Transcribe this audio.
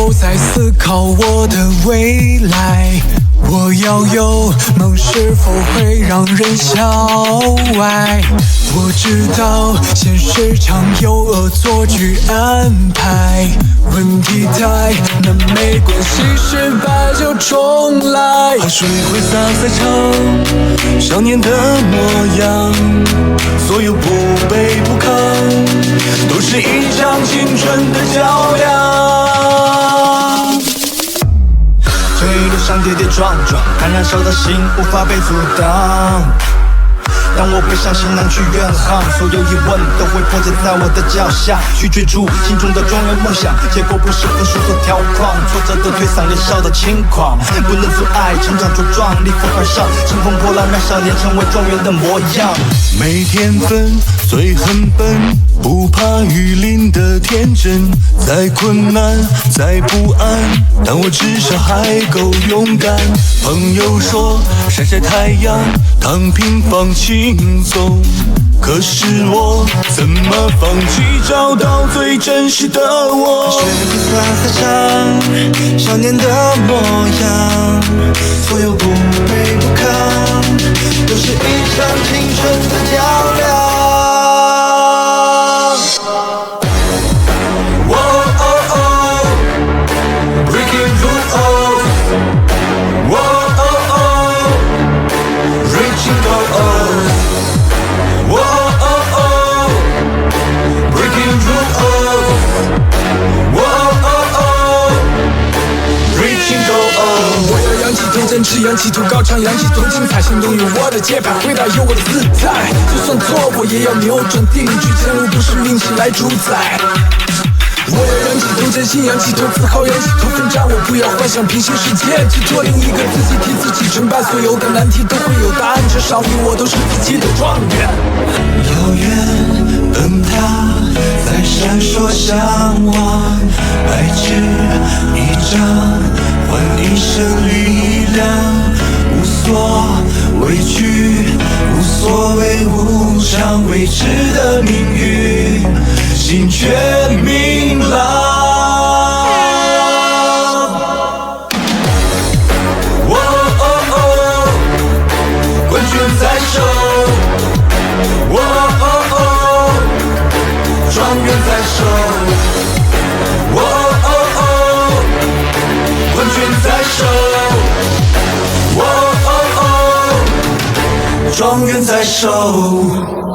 都在思考我的未来。我要有梦，是否会让人笑歪？我知道现实常有恶作剧安排。问题太难，没关系，失败就重来。汗水挥洒赛场，少年的模样，所有不卑不亢，都是一场青春的较量。跌跌撞撞，看燃烧的心无法被阻挡。当我背上行囊去远航，所有疑问都会破解在我的脚下，去追逐心中的庄园梦想。结果不是分数和条框，挫折的退散，年少的轻狂，不能阻碍成长茁壮，逆风而上，乘风破浪，让少年成为状元的模样。没天分，最很笨，不怕雨淋的天真，再困难，再不安，但我至少还够勇敢。朋友说晒晒太阳，躺平放弃轻松，可是我怎么放弃找到最真实的我？血不洒赛场，少年的模样，所有不 I can go on。我要扬起头，振翅扬起头，高唱扬起头，精彩行动有我的节拍，回答有我的姿态。就算错过，也要扭转定局，前路不是运气来主宰。我要扬起头，坚信扬起头，自豪扬起头，奋战。我不要幻想平行世界，去做另一个自己，替自己承担所有的难题都会有答案。至少你我都是自己的状元。遥远灯塔在闪烁向往，白纸一张换一身力量，无所畏惧，无所谓无常，未知的命运，手。哦哦哦，状元在手。